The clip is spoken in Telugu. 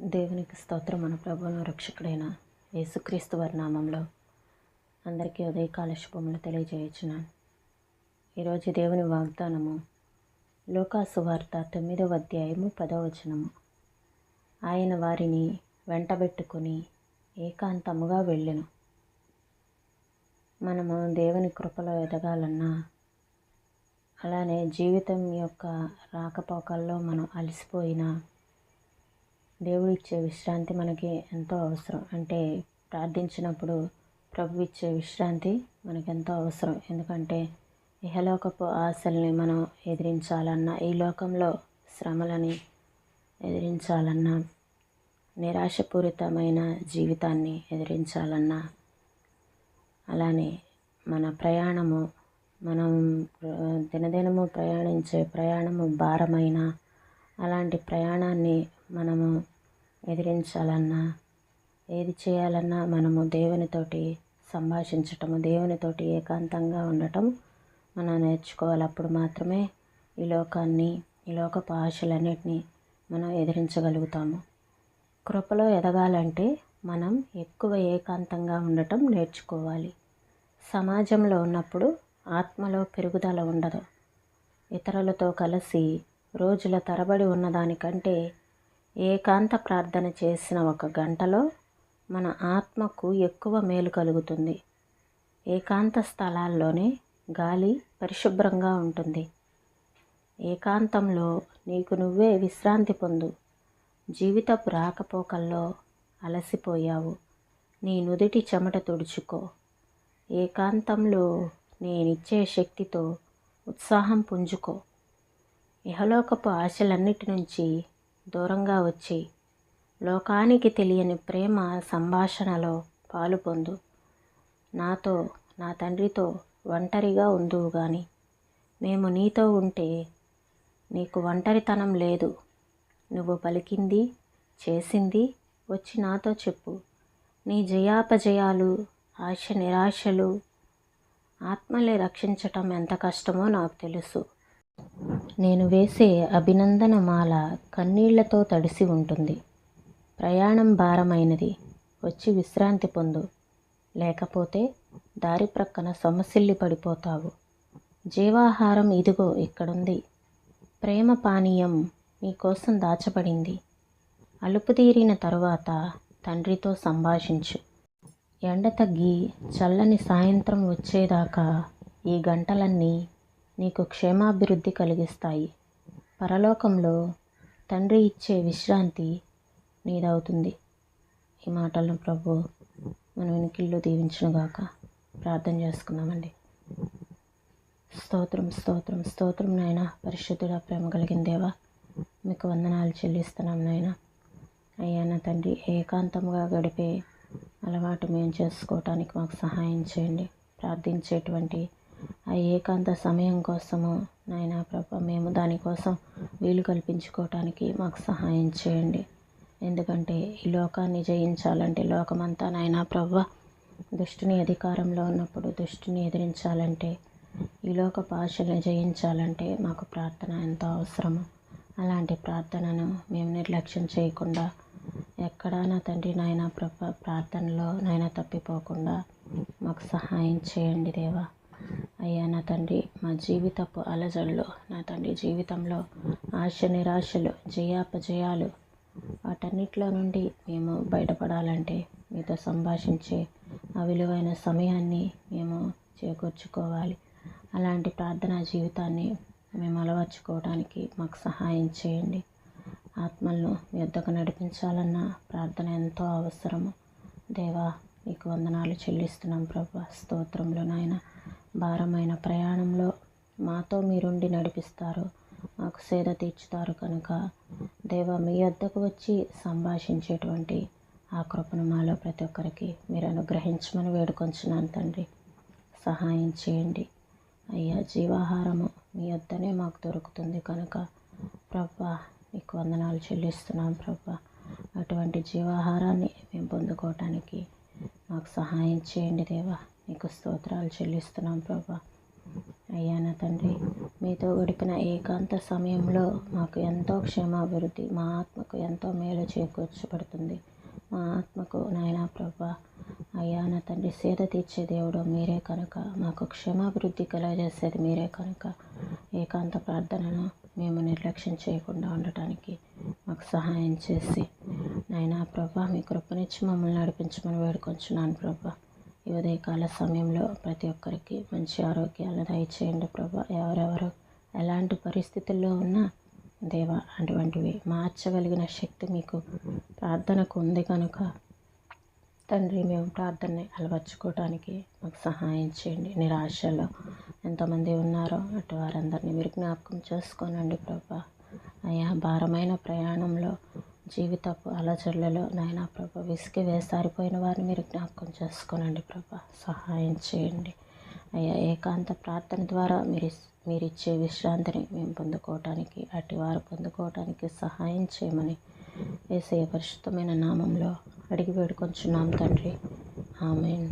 దేవునికి స్తోత్రం మన ప్రభువును రక్షకుడైన యేసుక్రీస్తు వారి నామంలో అందరికీ ఉదయకాల శుభములు తెలియజేయచున్నాను ఈరోజు దేవుని వాగ్దానము లోకాసు వార్త తొమ్మిదవ అధ్యాయము పదవ వచనము. ఆయన వారిని వెంటబెట్టుకుని ఏకాంతముగా వెళ్ళెను. మనము దేవుని కృపలో ఎదగాలన్నా అలానే జీవితం యొక్క రాకపోకల్లో మనం అలసిపోయినా దేవుడు ఇచ్చే విశ్రాంతి మనకి ఎంతో అవసరం. అంటే ప్రార్థించినప్పుడు ప్రభు ఇచ్చే విశ్రాంతి మనకి ఎంతో అవసరం. ఎందుకంటే ఇహలోకపు ఆశల్ని మనం ఎదిరించాలన్నా ఈ లోకంలో శ్రమలని ఎదిరించాలన్నా నిరాశపూరితమైన జీవితాన్ని ఎదిరించాలన్నా అలానే మన ప్రయాణము మనం దినదినము ప్రయాణించే ప్రయాణము భారమైన అలాంటి ప్రయాణాన్ని మనము ఎదిరించాలన్నా ఏది చేయాలన్నా మనము దేవునితోటి సంభాషించటము దేవునితోటి ఏకాంతంగా ఉండటం మనం నేర్చుకోవాలి. అప్పుడు మాత్రమే ఈ లోకాన్ని ఈ లోకపు ఆశలన్నిటినీ మనం ఎదిరించగలుగుతాము. కృపలో ఎదగాలంటే మనం ఎక్కువ ఏకాంతంగా ఉండటం నేర్చుకోవాలి. సమాజంలో ఉన్నప్పుడు ఆత్మలో పెరుగుదల ఉండదు. ఇతరులతో కలిసి రోజుల తరబడి ఉన్నదానికంటే ఏకాంత ప్రార్థన చేసిన ఒక గంటలో మన ఆత్మకు ఎక్కువ మేలు కలుగుతుంది. ఏకాంత స్థలాల్లోనే గాలి పరిశుభ్రంగా ఉంటుంది. ఏకాంతంలో నీకు నువ్వే విశ్రాంతి పొందు. జీవితపు రాకపోకల్లో అలసిపోయావు. నీ నుదిటి చెమట తుడుచుకో. ఏకాంతంలో నేనిచ్చే శక్తితో ఉత్సాహం పుంజుకో. ఇహలోకపు ఆశలన్నిటి నుంచి దూరంగా వచ్చి లోకానికి తెలియని ప్రేమ సంభాషణలో పాలు పొందు. నాతో నా తండ్రితో ఒంటరిగా ఉందువు గాని. మేము నీతో ఉంటే నీకు ఒంటరితనం లేదు. నువ్వు పలికింది చేసింది వచ్చి నాతో చెప్పు. నీ జయాపజయాలు ఆశ నిరాశలు ఆత్మల్ని రక్షించటం ఎంత కష్టమో నాకు తెలుసు. నేను వేసే అభినందన మాల కన్నీళ్ళతో తడిసి ఉంటుంది. ప్రయాణం భారమైనది. వచ్చి విశ్రాంతి పొందు. లేకపోతే దారి ప్రక్కన సొమసిల్లి పడిపోతావు. జీవాహారం ఇదిగో ఇక్కడుంది. ప్రేమ పానీయం నీకోసం దాచబడింది. అలుపు తీరిన తరువాత తండ్రితో సంభాషించు. ఎండ తగ్గి చల్లని సాయంత్రం వచ్చేదాకా ఈ గంటలన్నీ నీకు క్షేమాభివృద్ధి కలిగిస్తాయి. పరలోకంలో తండ్రి ఇచ్చే విశ్రాంతి నీదవుతుంది. ఈ మాటలను ప్రభు మన వెనుకిల్లు దీవించునుగాక. ప్రార్థన చేసుకుందామండి. స్తోత్రం స్తోత్రం స్తోత్రం నాయన. పరిశుద్ధుడా ప్రేమ కలిగిన దేవా మీకు వందనాలు చెల్లిస్తున్నాం నాయన. అయ్యా నా తండ్రి ఏకాంతంగా గడిపే అలవాటు మేము చేసుకోవటానికి మాకు సహాయం చేయండి. ప్రార్థించేటువంటి ఆ ఏకాంత సమయం కోసము నాయన ప్రభ మేము దానికోసం వీలు కల్పించుకోవటానికి మాకు సహాయం చేయండి. ఎందుకంటే ఈ లోకాన్ని జయించాలంటే లోకమంతా నాయన ప్రవ్వ దుష్టుని అధికారంలో ఉన్నప్పుడు దుష్టుని ఎదిరించాలంటే ఈ లోక భాషలను జయించాలంటే మాకు ప్రార్థన ఎంతో అవసరము. అలాంటి ప్రార్థనను మేము నిర్లక్ష్యం చేయకుండా ఎక్కడా నా తండ్రి నాయన ప్రభ ప్రార్థనలో నాయన తప్పిపోకుండా మాకు సహాయం చేయండి దేవా. అయ్యా నా తండ్రి మా జీవితపు అలజడులు నా తండ్రి జీవితంలో ఆశ నిరాశలు జయాపజయాలు వాటన్నిటిలో నుండి మేము బయటపడాలంటే మీతో సంభాషించే ఆ విలువైన సమయాన్ని మేము చేకూర్చుకోవాలి. అలాంటి ప్రార్థనా జీవితాన్ని మేము అలవర్చుకోవడానికి మాకు సహాయం చేయండి. ఆత్మలను మీ వద్దకు నడిపించాలన్న ప్రార్థన ఎంతో అవసరము. దేవా నీకు వందనాలు చెల్లిస్తున్నాం ప్రభా. స్తోత్రంలో నాయన. భారమైన ప్రయాణంలో మాతో మీరుండి నడిపిస్తారు. మాకు సేద తీర్చుతారు కనుక. దేవా మీ వద్దకు వచ్చి సంభాషించేటువంటి ఆ కృపను మాలో ప్రతి ఒక్కరికి మీరు అనుగ్రహించమని వేడుకొంచున్నాను తండ్రి. సహాయం చేయండి. అయ్యా జీవాహారము మీ వద్దనే మాకు దొరుకుతుంది కనుక. ప్రభా మీకు వందనాలు చెల్లిస్తున్నాం ప్రభా. అటువంటి జీవాహారాన్ని మేము పొందుకోవటానికి మాకు సహాయం చేయండి దేవా. నీకు స్తోత్రాలు చెల్లిస్తున్నాం ప్రభా. అయ్యా నా తండ్రి మీతో గడిపిన ఏకాంత సమయంలో మాకు ఎంతో క్షేమాభివృద్ధి మా ఆత్మకు ఎంతో మేలు చేకూర్చబడుతుంది. మా ఆత్మకు నాయనా ప్రభా. అయ్యా నా తండ్రి సేద తీర్చే దేవుడు మీరే కనుక. మాకు క్షేమాభివృద్ధి కలగజేసేది మీరే కనుక. ఏకాంత ప్రార్థనను మేము నిర్లక్ష్యం చేయకుండా ఉండటానికి మాకు సహాయం చేసి. నాయనా ప్రభా మీ కృపనిచ్చి మమ్మల్ని నడిపించమని వేడుకొంచున్నాను ప్రభా. ఈ ఉదయకాల సమయంలో ప్రతి ఒక్కరికి మంచి ఆరోగ్యాలను దయచేయండి ప్రభా. ఎవరెవరు ఎలాంటి పరిస్థితుల్లో ఉన్నా దేవా అటువంటివి మార్చగలిగిన శక్తి మీకు ప్రార్థనకు ఉంది కనుక తండ్రి మేము ప్రార్థనని అలవర్చుకోవడానికి మాకు సహాయం చేయండి. నిరాశలో ఎంతమంది ఉన్నారో అటు వారందరినీ మీరు జ్ఞాపకం చేసుకోనండి ప్రభా. అయ్యా భారమైన ప్రయాణంలో జీవితపు అలజడులలో నాయన ప్రభా విసిగి వేసారిపోయిన వారిని మీరు జ్ఞాపకం చేసుకోనండి ప్రభా. సహాయం చేయండి. అయ్యా ఏకాంత ప్రార్థన ద్వారా మీరు మీరు ఇచ్చే విశ్రాంతిని మేము పొందుకోవటానికి అటు వారు పొందుకోవటానికి సహాయం చేయమని వేసే పరిశుద్ధమైన నామంలో అడిగి వేడుకొంచున్నాం తండ్రి. ఆమెన్.